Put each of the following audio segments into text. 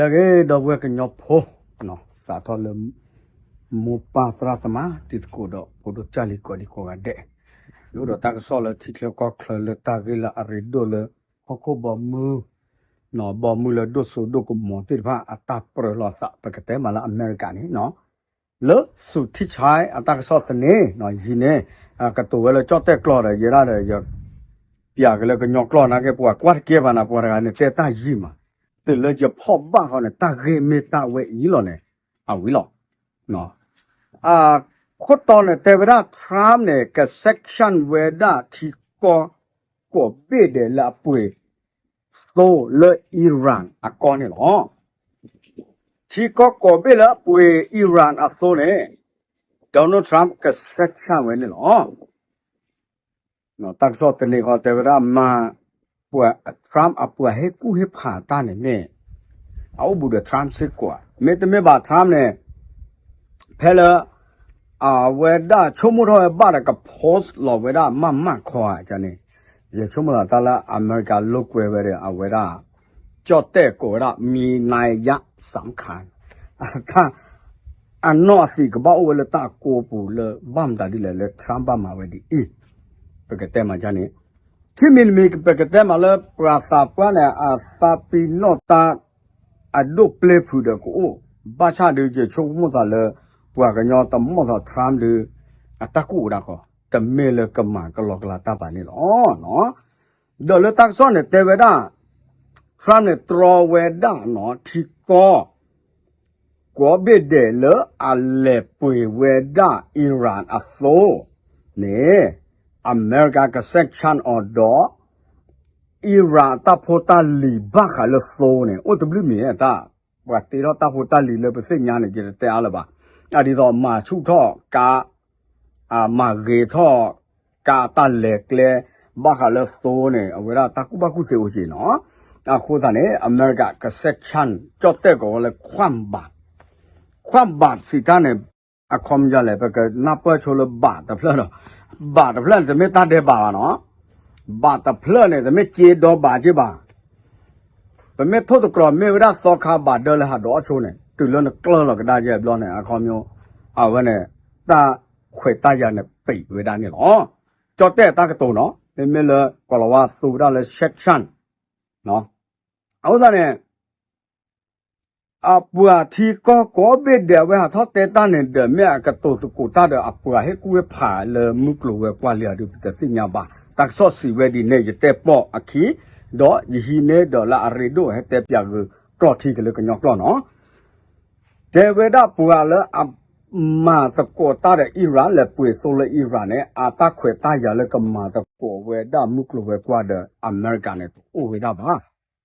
la ge do we ke nyo pho no sa tho le mu pa sra sama ti ko do po do chali ko di ko ga de yo do ta so le ti kle ko kle le ta ge la ari do le ho ko bo mu no bo mu le do so do ko mo ti ba ata pro lo sa pa ke te ma la america ni no လစုတိချိုင်အတကဆော့တနေနော်ယင်းနေအကတူဝဲလချော့တက်ကလော်ရရရတယ်ရပြကလေးကညောကလော်နာကေပွားကွာကေဘာနာပွားရကနေတေတာယီမာ 得了就跑吧哈呢，大概没大位一了呢，啊为了，喏啊，可到呢，代表他 Trump 呢个 section 为他提高个别的拉贝，所了伊朗啊讲呢咯，提高个别拉贝伊朗啊所呢，Donald Trump 个 section 为呢咯，喏，但是说这里哈代表他嘛。 ပွာထရမ်အပွာဟေကူဟေဖာတာနေမေအောဘူဒထရမ်စစ်ကွာမေတမေဘာထရမ်နေဖဲလာအာဝေဒချုံမတော်ဘာကဖော့စ်လောဝေဒမမခွာကြနေရချုံမတော်တလာအမေရိကလုတ်ွယ်ပဲတဲ့အဝေဒကြော့တဲ့ကိုရမီနိုင်ရစံခံအာအနောစီကဘောဝလတာကိုပူလဘမ်တာဒီလေလေထရမ်ဘာမဝဒီအီပကတဲ့မှာကြနေ ခိမင်မီကပကတဲမလပရာစာပနအာသာပီနောတာအဒုပလေဖူဒကိုဘာချဒေချေချုံမစလပွာကညောတမောသထမ်လေအတကူဒါကောတမေလကမကလောကလာတပါနေလောနော်ဒေါ်လတက်ဆွန်တေဝဒာဖရမ်နဲ့တရောဝဲဒနော်ထီကောကောဘစ်တယ်လအလေပွေဝဲဒအီရန်အသောနေ အမေရိကကဆက်ချန်အော်ဒိုအီရန်တဖိုတာလီဘခါလသောနေအိုတဘလမီတာဘာတီရတဖိုတာလီလပစိညာနေကြတဲ့အားလပါအဒီတော့မာချုထောကာအာမာဂေထောကာတလေကလေဘခါလသောနေအဝရတကုဘကုစေဦးစီနော်အခုသာနေ အမေရိကကဆက်ချန်ကြော့တဲ့ကိုလေခွမ်ဘတ်ခွမ်ဘတ်စီကနေအခုံကြလေဘကနပချိုလဘတ်တဖလတော့ဘတ်တဖလတမေတတဲ့ပါနော်ဘတ်တဖလနဲ့တမေကျေတော့ပါကြပါပမေထို့တကရမေဝရသောခဘတ်ဒလဟာတော့ချိုးနေတူလုံးကလလကဒါကျဘလောနေအခုံမျိုးအဝနဲ့တာခွေတရနဲ့ပိတ်ဝေဒနေနော်ကြော့တဲ့တာကတုံနော်မေမေလကလဝါသူရလေဆက်ချန်နော်အော်ဒါနဲ့အပွားတီကောကောဘ စ်တဲ့ဝဲဟာထောတဲ့တန်တဲ့မြတ်ကတိုစကိုတာတဲ့အပွားဟဲကူဝဲဖာလေမုကလိုဝဲကွာလျာဒုပတစညာပါတက်ဆော့စီဝဲဒီနေရတဲ့ပေါ့အခီတော့ယဟီနေဒေါ်လာအရီဒိုဟဲတဲ့ပြကကလော့တီကလေကညောကလော့နော်ဒေဝဒပွာလေအမာစကိုတာတဲ့အီရန်လေပွေဆိုလေအီရန်နဲ့အာတခွေတာရလေကမာစကိုဝဲဒါမုကလိုဝဲကွာတဲ့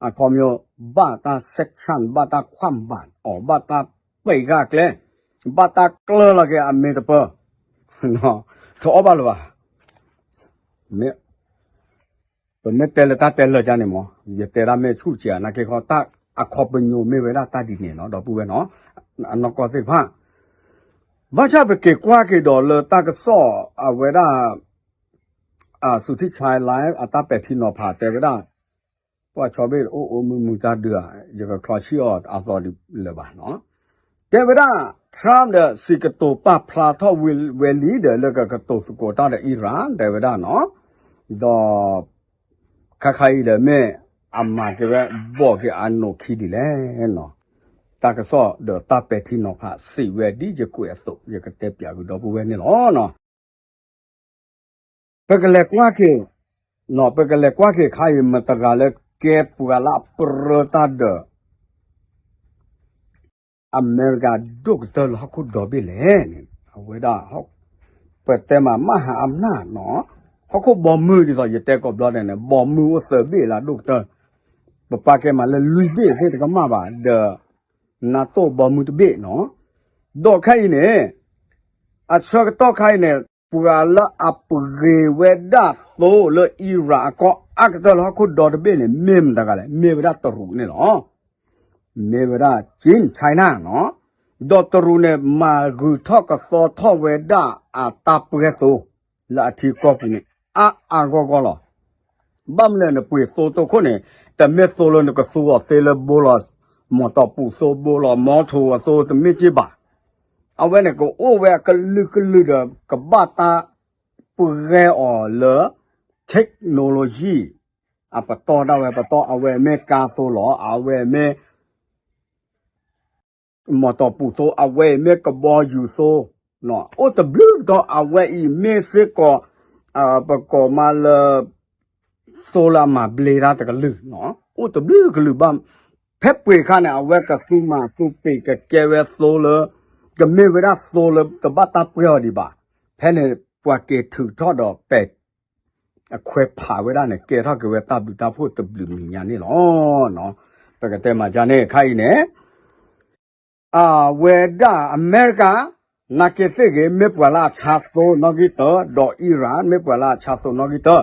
အမေရိကန်နဲ့အိုဝဲဒါပါအခေါမျိုးဘာတာဆက်ရှန်ဘာတာခွမ်ဘန်အော်ဘာတာပေကကလေဘာတာကလလကေအမေတပနော်သောဘာလဘာမေပမေတဲလတာတဲလကြနေမောရတဲရမေချုချာနာကေခေါတာအခေါပညိုမေဝဲတာတဒီနေနော်တော့ပူပဲနော်အနောကောစိဖာဘာချဘကေကွာကေဒေါ်လတာကဆောအဝဲတာအာစုတိချိုင်လိုင်းအတပက်တီနော်ဖာတဲဝဲတာ ว่าชอบเบโอโอมูมูจาเดือจะก็คลอชิอออาซอดิเลบาเนาะแต่เวลาทรัมป์เดสิกโตปาพลาทอวิลเวลีเดแล้วก็กโตสโกตาเดอิหร่านแต่เวลาเนาะดอคาคายเดเมอามาเกเวบอกเกอันโนคีดิแลเนาะตากซอเดตาเปทิโนพาสิเวดีจะกุเอสุยกเตปยากุดอบุเวนี่เนาะเนาะပကလက်ကွာကေနော်ပကလက်ကွာကေခိုင်မတကလက် que puala protado America duk dol haku dobi len weda hok pete ma ma ha amna no haku bom mu di so yete ko blood ne bom mu o se be la duk dol papa ke ma le lui be se de ma ba de na to bom mu de be no do khai ne a chwa to khai ne ပူရာလအပရေဝဒသိုလအီရာကောအကတလခုဒေါ်တပင်းမင်းတကလည်းမေဝဒတရူနဲ့နော်မေဝဒဂျင်းချိုင်နာနော်ဒေါ်တရူနဲ့မာဂူထော့ကသောထော့ဝေဒအာတပရေသိုလာတီကောပင်းအာအာကောကောလောဘမ်လန်ပွေသောတခုနဲ့တမက်ဆိုလနကဆူအဖေလဘိုလတ်မတော်ပူဆိုဘိုလမောထိုအသောတမစ်ကြပါ အဝဲနဲ့ကိုအိုဝဲကလူကလူဒကဘာတာပူရဲအော်လေ technology အပတော်တော့ဝဲပတော်အဝဲမဲကာဆိုလောအဝဲမဲမောတော့ပူဆိုအဝဲမဲကဘောယူဆိုနော်အိုတဘလူတော့အဝဲဤမဲစစ်ကောအာပကောမလာဆိုလာမှာဘလေရာတကလူနော်ဥတဘလူကလူဘမ်ဖက်ပွေခါနဲ့အဝက်ကစုမစုပေကကဲဝဲဆိုလ ကမေဝရဆိုလတဘတာပရောဒီပါဖဲနေပွားကေထူထော့တော့ပဲအခွဲဖာဝဲတာနဲ့ကဲထော့ကဲဝဲတပ်လူတပ်ဖို့တပလူညာနေလောနော်ပကတဲ့မှာဂျာနေခိုင်နေအာဝဲတာအမေရိကန်နာကေစေကေမေပွာလာချာဆိုနော်ဂီတောဒေါ်အီရန်မေပွာလာချာဆိုနော်ဂီတော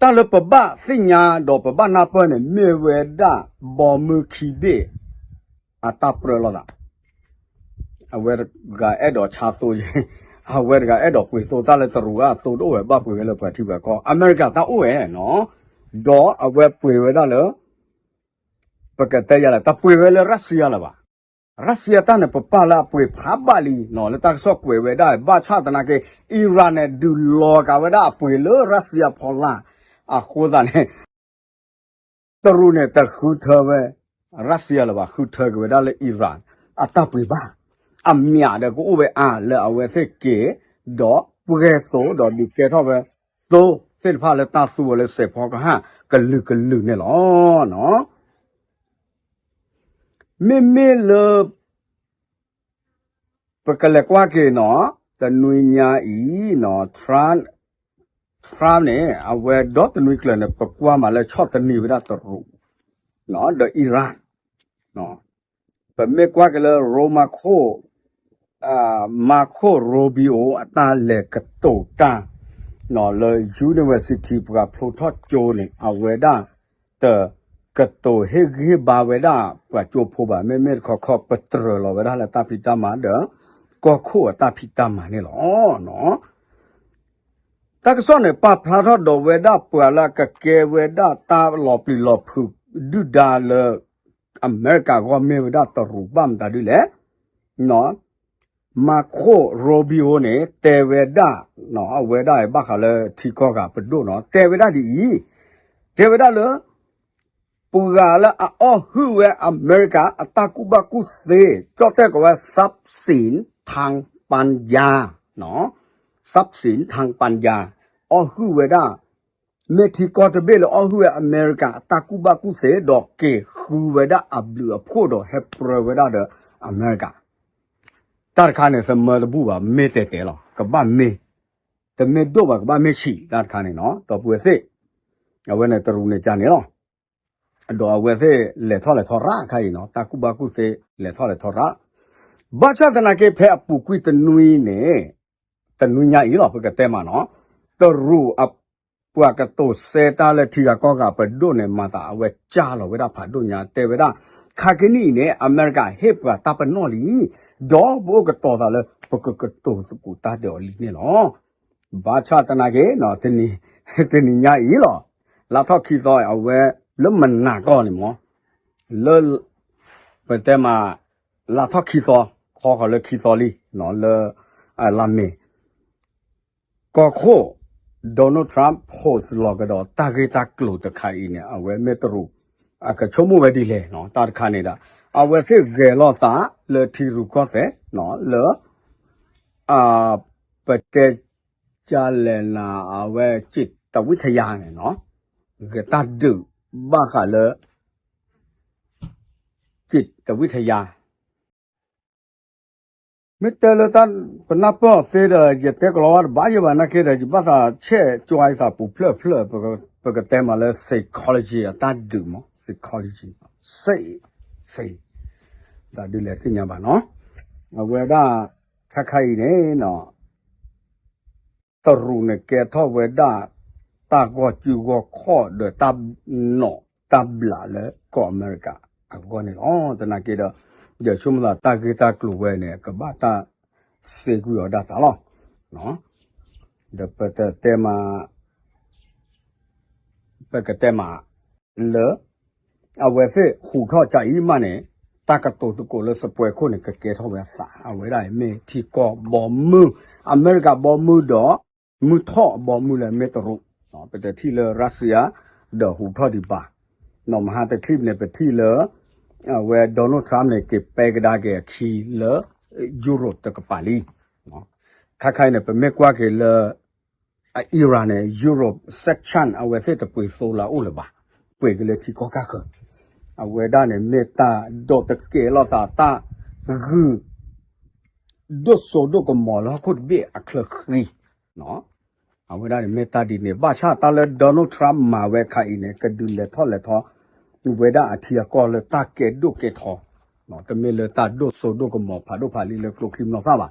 တလပပစညာဒေါ်ပပနာပွနဲ့မြေဝဲတာဘော်မူခီဘေအတပရလောတာ we ga e do cha so ye a we ga e do kwe so ta le tru ga so do we ba kwe le pa ti ba ko america ta o we no do a we kwe we da le pa ka te ya la ta kwe we le russia la ba รัสเซียตานเปปาลาป่วยพาบาลีนอแล้วตักซอกป่วยไว้ได้บ้าชาตนาเกอิหร่านเนี่ยดูลอกาไว้ได้ป่วยเลยรัสเซียพอล่าอ่ะโคตรเนี่ยตรูเนี่ยตะคูเธอเว้รัสเซียละบ่าคูเธอก็ไว้ได้เลยอิหร่านอ่ะตะป่วยบ้า အမြာတဲ့ကိုဥပဲအာလဲအဝဲစစ်ကေဒေါ်ပူရဲဆိုဒေါ်ဒီကေထောပဲသိုးစစ်ဖာလဲတဆူလဲစေဖောကဟာကလူကလူနဲ့လောနော်မေမေလပကလကွာကေနော်တနွေညာဤနော်ထရန်ထရမ်နဲ့အဝဲဒေါ်တနွေကလနဲ့ပကွာမှာလဲချော့တနီဝဒတရူနော်ဒေအီရန်နော်ပမေကွာကလရိုမာခို အာမာခိုရိုဘီအိုအတာလေကတိုတာနော်လေ University ပကဖလိုထော့ကျိုးနေအဝဲဒါတကတိုဟေဂီဘာဝဒပချိုဖိုဘာမေမေခခပတရလောဝဒလာတာပိတမဒကောခိုတာပိတမနေလောနော်တကစောနေပပလာတော့ဒဝဒပလာကကေဝဒတာလောပလီလောဖုဒူဒါလအမေရိကကမေဝဒတရူဘမ်တာဒီလေနော် มาโคโรบิโอเนี่ยเตเวดาเนาะเวดาบักเขาเลยที่ก็กับปดูเนาะเตเวดาดีเตเวดาเลยปูกาละอ๋อฮือเวอเมริกาอัตากุบากุเซจอดแต่ก็ว่าทรัพย์สินทางปัญญาเนาะทรัพย์สินทางปัญญาอ๋อฮือเวดาเมทิกอตเบลออฮืออเมริกาอัตากุบากุเซดอกเกฮือเวดาอับเหลือพูดดอกเฮปเรเวดาเดออเมริกา မတဘူးပါမေတဲတဲလောကဘာမေတမေတော့ပါကဘာမေရှိတာခါနေနော်တော့ပွေစေအဝဲနဲ့တရူနေကြနေလော do we se le tho le tho ra khai no ta ku ba ku se le tho le tho ra ba cha ta na ke phe apu ku ta nui ne ta nui nya i lo phe ka te ma no to ru ap ပွားကတိုစေတာလက်ထီကကောကပဒုန်နဲ့မတာအဝဲကြာလောဝဲတာဖာဒုညာတေဝဲတာ ခါကနီနဲ့အမေရိကဟစ်ပွားတပနော်လီဒေါ်ဘိုကတော်တာလဲပကကတိုစပူတာဒေါ်လီနေလောဘာချတနာကေနော်တနီတနီညာဤလောလာထောက်ခီသောအဝဲလမနာကောနေမောလောပတဲမှာလာထောက်ခီသောခေါ်ခေါ်လခီသောလီနော်လအလာမေကောခိုဒေါ်နယ်ထရမ်ပို့လောကတော့တာဂေတာကလိုတခိုင်နေအဝဲမေတရူအ ကချုံမဝဲဒီလေနော်တာတခါနေတာအဝဲစစ်ဂေလောသာလေထီရူကောဖဲနော်လောအာပတဲကြလဲနာအဝဲจิตวิทยาเนี่ยเนาะကတဒုဘာခလจิตวิทยาမေတ္တလတန်ပနပေါ်ဖေရရတဲ့ကလောဘာယဘာနာကေရဘာသာချဲကြွိုင်းစာပူဖလဖလပက ပကတဲမှာလဲ psychology အတတ်တူမ psychology စိတ်စိတ်ဒါဒီလဲသိညာပါနော်အဝဲကခက်ခိုက်နေနော်တရုန်ကဲထောဝဲဒါတာကောကျူကောခေါ်ဒတပ်နော်တပ်လာလဲကောအမေရိကအကောနေအော်တနာကေတော့ရချုံမလာတာကေတာကလူဝဲနေကဘာတာစေကူရဒါတာလောနော်ဒါပတတဲမှာ ပကတဲမာလအဝဲဖေဟူထောကြိုင်မနဲ့တကတုတ်ကိုလစပွဲခုနဲ့ကကဲထောဝဲစာအဝဲရိုင်မေတီကောဘောမူအမေရိကဘောမူတော့မူထောဘောမူလည်းမေတရုနော်ပတတိလရုရှားဒဟူထောဒီပါနော်မဟာတခိပနဲ့ပတိလအဝဲဒေါ်နယ်ထရမ့်နဲ့ကပဲကဒါကခီလယူရိုတကပါလီနော်ခခိုင်နဲ့ပမေကွာကေလ အီရန်နဲ့ယူရိုဆက်ချန်အဝဲဖေတပွေဆိုလာဦးလပါပွေကလေးချီကောကခအဝေဒနဲ့မေတ္တာဒတ်ကေလောတာတာဂူဒတ်ဆိုဒကမောလာခုတ်ဘေအခလခရီနော်အဝေဒနဲ့မေတ္တာဒီနေဘာချတာလေဒေါ်နယ်ထရမ့်မှာဝဲခိုင်နေကဒူလေထောလေထောဝေဒအထီကောလေတာကေဒုကေထောနော်တမေလေတာဒတ်ဆိုဒကမောဖာဒုဖာလီလေကလိုခရီနော်စာပါ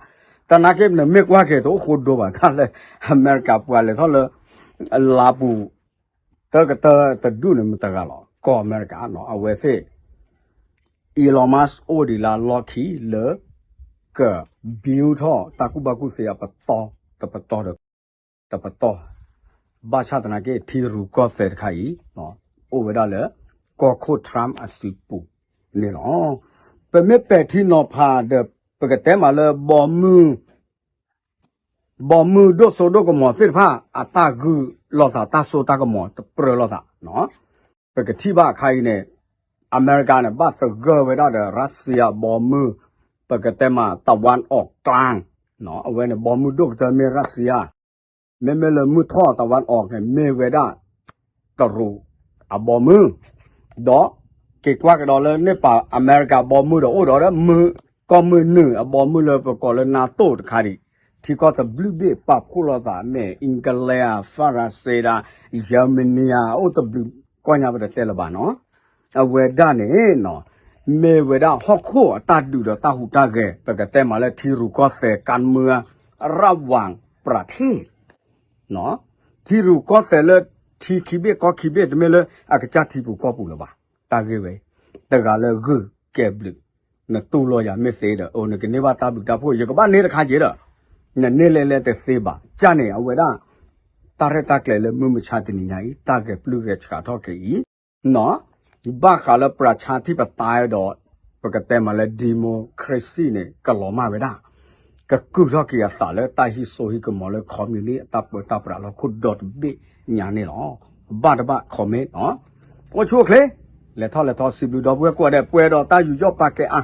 တနာကေနမေကွာကေတော့ခုဒိုဘာတာလေအမေရိကပွာလေထောလေလာပူတကတတဒုနေမတကလောကောအမေရိကနော်အဝဲဖေ Elon Musk အိုဒီလာလော်ခီလေကဘီယူထောတကုဘကုစေယပတောတပတောတပတောဘာချတနာကေထီရူကောဆေတခိုင်နော်အိုဝဒါလေကောခိုထရမ်အစီပူနေနော်ပမေပက်တီနော်ဖာဒ ปกติมาเลยบ่มือบ่มือดโซดก็หมอฟิผ้าอัตากูอลอสาตาโซตาก็หมอเปรลอสาเนาะปกติบ้าใครเนี่ยอเมริกาเนี่ยบ้าสเกอร์ไว้ได้เดรัสเซียบอมือปกติมาตะวันออกกลางเนาะเอาไว้เนี่ยบอมือดกจะเมรัสเซียไม่ไม่เลยมือท่อตะวันออกเนี่ยไม่เวด้าตรูอะบอมือดอเกี่งกว่ากันดอเลยในป่าอเมริกาบอมือดอโอ้ดอแล้วมือ ก็มือหนึ่งอะบอมมือเลยประกอบเลยนาโต้ตะคาดิที่ก็จะบลูเบปับคู่เราสามเนี่ยอังกฤษฝรั่งเศสเยอรมนีโอ้ตะบลูก็ยังไม่ได้เตะละบ้านเนาะ အဝေဒနဲ့နော်မေဝေဒဟော့ခိုအတတ်ဒူတော့တဟုတကဲပကတဲ့မှာလဲထီရူကောဆေကန်မွာရဝမ်ပရထေနော်ထီရူကောဆေလဲထီခိဘေကောခိဘေတမဲလဲအကချတီပူကောပူလပါတာကေပဲတကလည်းဂုကဲဘလူနတူလောရ မစ်စေတော့အိုနကနေပါတာဘူးတာဖို့ရကပါနေတခါကြီးတော့နနေလဲလဲတဲ့စေးပါကြနေအဝေဒတာရတာကလေမမချတဲ့နေညာဤတာကေပလူကေချာတော့ကေဤနော်ဘာခါလပရချာတိပတိုင်းတော့ပကတဲ့မလဲဒီမိုကရေစီနဲ့ကလောမဝေဒကကုရကီယာစာလဲတိုင်ဟီဆိုဟီကမလဲကွန်မြူနီတပ်ပတပ်ပရလခုဒတ်ဘီညာနေတော့ဘာဒဘကွန်မေနော်ဝချိုကလေလက်ထောက်လက်ထောက်စီဘလူတော့ပွဲကွက်တဲ့ပွဲတော့တာယူရော့ပါကဲအာ